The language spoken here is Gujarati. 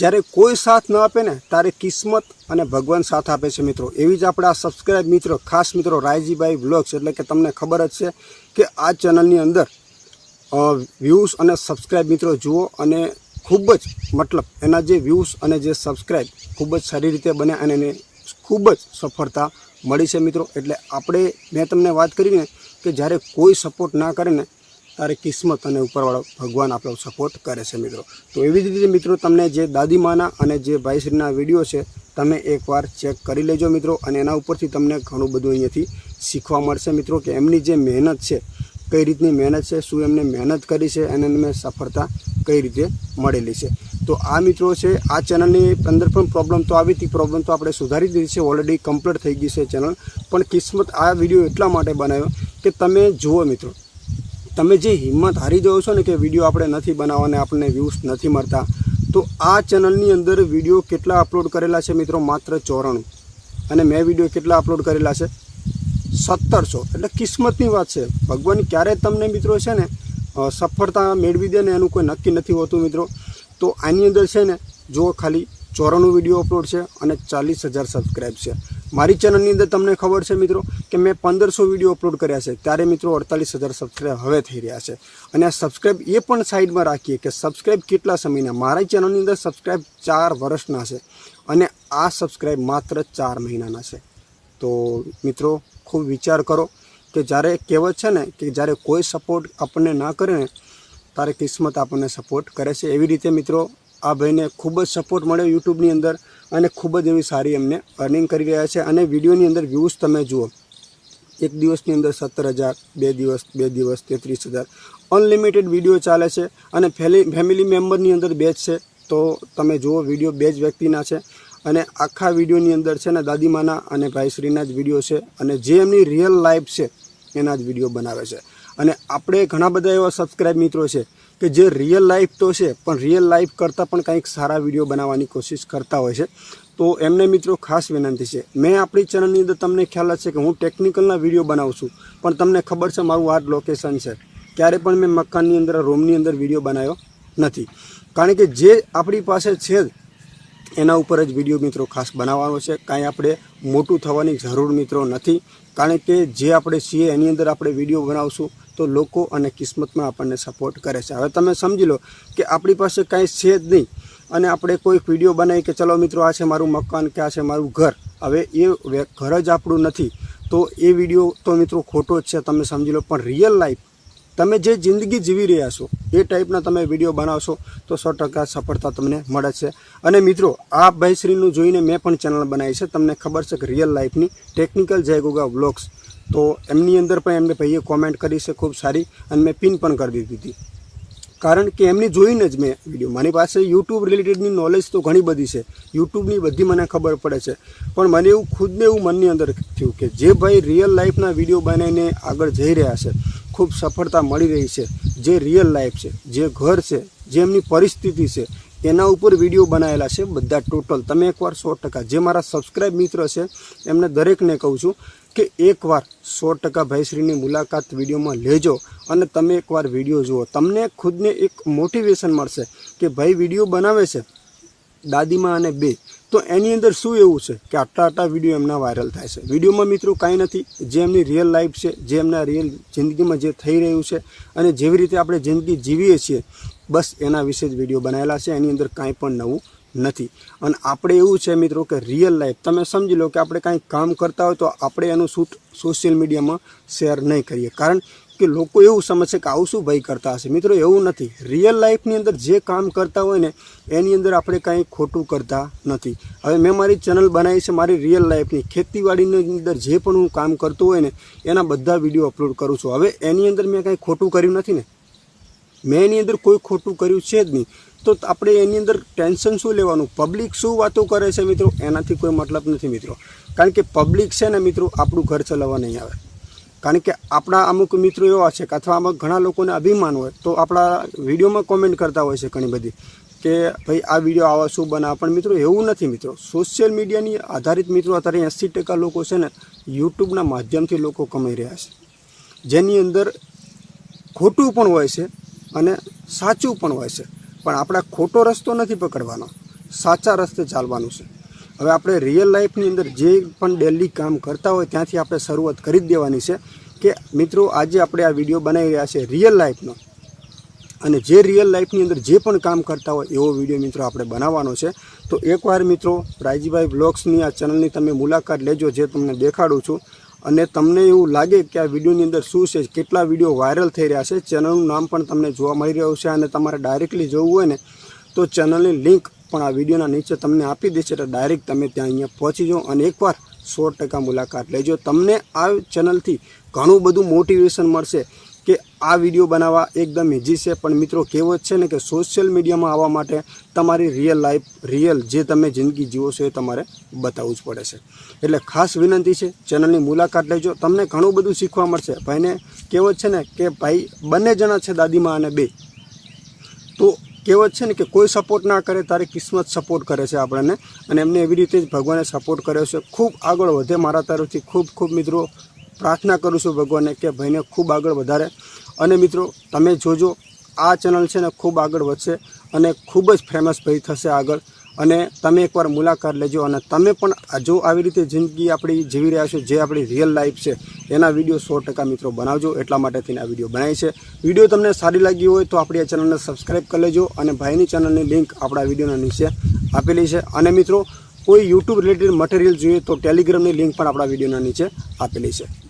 જ્યારે કોઈ સાથ ન આપે ને ત્યારે કિસ્મત અને ભગવાન સાથ આપે છે મિત્રો. એવી જ આપણા સબસ્ક્રાઇબ મિત્રો, ખાસ મિત્રો, રાયજીભાઈ વ્લોગ્સ એટલે કે તમને ખબર જ છે કે આ ચેનલની અંદર વ્યૂઝ અને સબસ્ક્રાઇબ મિત્રો જુઓ અને ખૂબ જ, મતલબ એના જે વ્યૂઝ અને જે સબસ્ક્રાઇબ ખૂબ જ સારી રીતે બને અને એને ખૂબ જ સફળતા મળી છે મિત્રો. એટલે આપણે, મેં તમને વાત કરીને કે જ્યારે કોઈ સપોર્ટ ના કરે ને ત્યારે કિસ્મત અને ઉપરવાળો ભગવાન આપણો સપોર્ટ કરે છે મિત્રો. તો એવી જ રીતે મિત્રો તમને જે દાદીમાના અને જે ભાઈશ્રીના વીડિયો છે, તમે એકવાર ચેક કરી લેજો મિત્રો અને એના ઉપરથી તમને ઘણું બધું અહીંયાથી શીખવા મળશે મિત્રો કે એમની જે મહેનત છે, કઈ રીતની મહેનત છે, શું એમને મહેનત કરી છે અને એમને સફળતા કઈ રીતે મળેલી છે. તો આ મિત્રો છે, આ ચેનલની અંદર પણ પ્રોબ્લેમ તો આવી હતી પ્રોબ્લેમ તો આપણે સુધારી દીધી છે ઓલરેડી કમ્પ્લીટ થઈ ગઈ છે ચેનલ. પણ કિસ્મત આ વીડિયો એટલા માટે બનાવ્યો કે તમે જુઓ મિત્રો તમે જે હિંમત હારી જાઓ છો ને કે વીડિયો આપણે નથી બનાવવાને, આપણને વ્યૂઝ નથી મળતા, તો આ ચેનલની અંદર વીડિયો કેટલા અપલોડ કરેલા છે મિત્રો? માત્ર ચોરાણું. અને મેં વીડિયો કેટલા અપલોડ કરેલા છે? સત્તરસો. એટલે કિસ્મતની વાત છે. ભગવાન ક્યારે તમને મિત્રો છે ને સફળતા મેળવી દે ને એનું કોઈ નક્કી નથી હોતું મિત્રો. તો આની અંદર છે ને જો ખાલી ચોરાણું વીડિયો અપલોડ છે અને ચાલીસ હજાર સબસ્ક્રાઈબ છે. મારી ચેનલની અંદર તમને ખબર છે મિત્રો કે મેં પંદરસો વીડિયો અપલોડ કર્યા છે, ત્યારે મિત્રો અડતાલીસ હજાર સબસ્ક્રાઈબ હવે થઈ રહ્યા છે. અને આ સબસ્ક્રાઈબ એ પણ સાઈડમાં રાખીએ કે સબસ્ક્રાઈબ કેટલા સમયના? મારા ચેનલની અંદર સબસ્ક્રાઈબ ચાર વર્ષના છે અને આ સબસ્ક્રાઈબ માત્ર ચાર મહિનાના છે. તો મિત્રો, ખૂબ વિચાર કરો કે જ્યારે કહેવત છે ને કે જ્યારે કોઈ સપોર્ટ આપણને ના કરે ને ત્યારે કિસ્મત આપણને સપોર્ટ કરે છે. એવી રીતે મિત્રો, આ ભાઈને ખૂબ જ સપોર્ટ મળ્યો યુટ્યુબની અંદર અને ખૂબ જ એવી સારી એમને અર્નિંગ કરી રહ્યા છે. અને વિડીયોની અંદર વ્યૂઝ તમે જુઓ એક દિવસની અંદર સત્તર હજાર, બે દિવસ બે દિવસ, તેત્રીસ હજાર. અનલિમિટેડ વીડિયો ચાલે છે અને ફેલી ફેમિલી મેમ્બરની અંદર બેચ છે. તો તમે જુઓ વીડિયો બે જ વ્યક્તિના છે. અને આખા વિડીયોની અંદર છે ને દાદીમાના અને ભાઈશ્રીના જ વીડિયો છે. અને જે એમની રિયલ લાઈફ છે, એના જ વીડિયો બનાવે છે. અને આપણે ઘણા બધા એવા સબસ્ક્રાઇબ મિત્રો છે. કે જે રિયલ લાઈફ તો છે, પણ રિયલ લાઈફ કરતાં પણ કંઈક સારા વીડિયો બનાવવાની કોશિશ કરતા હોય છે. તો એમને મિત્રો ખાસ વિનંતી છે. મેં આપણી ચેનલની અંદર તમને ખ્યાલ હશે કે હું ટેકનિકલના વીડિયો બનાવું છું, પણ તમને ખબર છે મારું આ લોકેશન છે. ક્યારે પણ મેં મકાનની અંદર રૂમની અંદર વીડિયો બનાવ્યો નથી. કારણ કે જે આપણી પાસે છે એના ઉપર જ વીડિયો મિત્રો ખાસ બનાવવાનો છે. કાંઈ આપણે મોટું થવાની જરૂર મિત્રો નથી. કારણ કે જે આપણે છીએ, એની અંદર આપણે વીડિયો બનાવશું તો લોકો અને કિસ્મતમાં આપણને સપોર્ટ કરે છે. હવે તમે સમજી લો કે આપણી પાસે કાંઈ છે જ નહીં અને આપણે કોઈક વીડિયો બનાવી કે ચલો મિત્રો આ છે મારું મકાન કે આ છે મારું ઘર. હવે એ ઘર જ આપણું નથી. તો એ વીડિયો તો મિત્રો ખોટો જ છે, તમે સમજી લો. પણ રિયલ લાઈફ તમે જે જિંદગી જીવી રહ્યા છો, એ ટાઈપના તમે વીડિયો બનાવશો, તો સો ટકા સફળતા તમને મળે છે. અને મિત્રો, આ ભાઈશ્રીનું જોઈને મેં પણ ચેનલ બનાવી છે. તમને ખબર છે કે રિયલ લાઈફની ટેકનિકલ જય ગોગા વ્લોગ્સ તો એમની અંદર પણ એમને ભાઈએ કોમેન્ટ કરી છે, ખૂબ સારી. અને મેં પિન પણ કરી દીધી હતી. કારણ કે એમની જોઈને જ મેં વીડિયો મારી પાસે યુટ્યુબ રિલેટેડની નોલેજ તો ઘણી બધી છે. યુટ્યુબની બધી મને ખબર પડે છે. પણ મને એવું ખુદને એવું મનની અંદર થયું કે જે ભાઈ રિયલ લાઈફના વીડિયો બનાવીને આગળ જઈ રહ્યા છે, ખૂબ સફળતા મળી રહી છે. જે રિયલ લાઈફ છે, જે ઘર છે, જે એમની પરિસ્થિતિ છે, એના ઉપર વીડિયો બનાવેલા છે બધા ટોટલ તમે એકવાર સો ટકા. જે મારા સબસ્ક્રાઈબ મિત્ર છે, એમને દરેકને કહું છું કે એકવાર સો ટકા ભાઈશ્રીની મુલાકાત વિડીયોમાં લેજો અને તમે એકવાર વીડિયો જુઓ. તમને ખુદને એક મોટિવેશન મળશે કે ભાઈ વીડિયો બનાવે છે દાદીમાં અને બે. તો એની અંદર શું એવું છે કે આટલા આટલા વીડિયો એમના વાયરલ થાય છે? વિડીયોમાં મિત્રો કાંઈ નથી. જે એમની રિયલ લાઈફ છે, જે એમના રિયલ જિંદગીમાં જે થઈ રહ્યું છે અને જેવી રીતે આપણે જિંદગી જીવીએ છીએ, બસ એના વિશે જ વીડિયો બનાવેલા છે. એની અંદર કાંઈ પણ નવું નથી. અને આપણે એવું છે મિત્રો કે રિયલ લાઈફ તમે સમજી લો કે આપણે કાંઈ કામ કરતા હોય તો આપણે એનું શૂટ સોશિયલ મીડિયામાં શેર નહીં કરીએ. કારણ કે લોકો એવું સમજશે કે આવું શું ભાઈ કરતા હશે. મિત્રો, એવું નથી. રિયલ લાઈફની અંદર જે કામ કરતા હોય ને, એની અંદર આપણે કાંઈ ખોટું કરતા નથી. હવે મેં મારી ચેનલ બનાવી છે, મારી રિયલ લાઈફની ખેતીવાડીની અંદર જે પણ હું કામ કરતો હોય ને, એના બધા વીડિયો અપલોડ કરું છું. હવે એની અંદર મેં કાંઈ ખોટું કર્યું નથી ને? મેં એની અંદર કોઈ ખોટું કર્યું છે જ નહીં. તો આપણે એની અંદર ટેન્શન શું લેવાનું? પબ્લિક શું વાતો કરે છે મિત્રો? એનાથી કોઈ મતલબ નથી મિત્રો. કારણ કે પબ્લિક છે ને મિત્રો, આપણું ઘર ચલાવવા નહીં આવે. કારણ કે આપણા અમુક મિત્રો એવા છે કે અથવા અમુક ઘણા લોકોને અભિમાન હોય, તો આપણા વિડીયોમાં કોમેન્ટ કરતા હોય છે ઘણી બધી કે ભાઈ, આ વીડિયો આવા શું બનાવે? પણ મિત્રો, એવું નથી મિત્રો. સોશિયલ મીડિયાની આધારિત મિત્રો, અત્યારે એંસી ટકા લોકો છે ને યુટ્યુબના માધ્યમથી લોકો કમાઈ રહ્યા છે. જેની અંદર ખોટું પણ હોય છે અને સાચું પણ હોય છે. પણ આપણે ખોટો રસ્તો નથી પકડવાનો. સાચા રસ્તે ચાલવાનું છે. હવે આપણે રિયલ લાઈફની અંદર જે પણ ડેલી કામ કરતા હોય ત્યાંથી આપણે શરૂઆત કરી જ દેવાની છે કે મિત્રો, આજે આપણે આ વીડિયો બનાવી રહ્યા છે રિયલ લાઈફનો અને જે રિયલ લાઈફની અંદર જે પણ કામ કરતા હોય એવો વીડિયો મિત્રો આપણે બનાવવાનો છે. તો એકવાર મિત્રો રાયજીભાઈ બ્લોગ્સની આ ચેનલની તમે મુલાકાત લેજો, જે તમને દેખાડું છું. અને તમને એવું લાગે કે આ વિડીયોની અંદર શું છે, કેટલા વીડિયો વાયરલ થઈ રહ્યા છે, ચેનલનું નામ પણ તમને જોવા મળી રહ્યું છે અને તમારે ડાયરેક્ટલી જોવું હોય ને, તો ચેનલની લિંક પણ આ વિડીયોના નીચે તમને આપી દેશે એટલે ડાયરેક્ટ તમે ત્યાં અહીંયા પહોંચી જાઓ અને એકવાર સો ટકા મુલાકાત લેજો. તમને આ ચેનલથી ઘણું બધું મોટિવેશન મળશે. કે આ વીડિયો બનાવવા એકદમ ઇઝી છે. પણ મિત્રો કહેવત છે ને કે સોશિયલ મીડિયામાં આવવા માટે તમારી રિયલ લાઈફ રિયલ જે તમે જિંદગી જીવો છો એ તમારે બતાવવું જ પડે છે. એટલે ખાસ વિનંતી છે, ચેનલની મુલાકાત લેજો. તમને ઘણું બધું શીખવા મળશે. ભાઈને કહેવત છે ને કે ભાઈ, બંને જણા છે દાદીમાં અને બે. તો કહેવત છે ને કે કોઈ સપોર્ટ ના કરે, તારી કિસ્મત સપોર્ટ કરે છે આપણને. અને એમને એવી રીતે જ ભગવાને સપોર્ટ કર્યો છે. ખૂબ આગળ વધે મારા તરફથી. ખૂબ ખૂબ મિત્રો પ્રાર્થના કરું છું ભગવાનને કે ભાઈને ખૂબ આગળ વધારે. અને મિત્રો, તમે જોજો, આ ચેનલ છે ને ખૂબ આગળ વધશે અને ખૂબ જ ફેમસ ભાઈ થશે આગળ. અને તમે એકવાર મુલાકાત લેજો અને તમે પણ જો આવી રીતે જિંદગી આપણી જીવી રહ્યા છો, જે આપણી રિયલ લાઈફ છે, એના વીડિયો સો ટકા મિત્રો બનાવજો. એટલા માટે થઈને આ વીડિયો બનાવી છે. વીડિયો તમને સારી લાગી હોય તો આપણી આ ચેનલને સબસ્ક્રાઈબ કરી લેજો અને ભાઈની ચેનલની લિંક આપણા વિડીયોના નીચે આપેલી છે. અને મિત્રો, કોઈ યુટ્યુબ રિલેટેડ મટીરિયલ જોઈએ તો ટેલિગ્રામની લિંક પણ આપણા વિડીયોના નીચે આપેલી છે.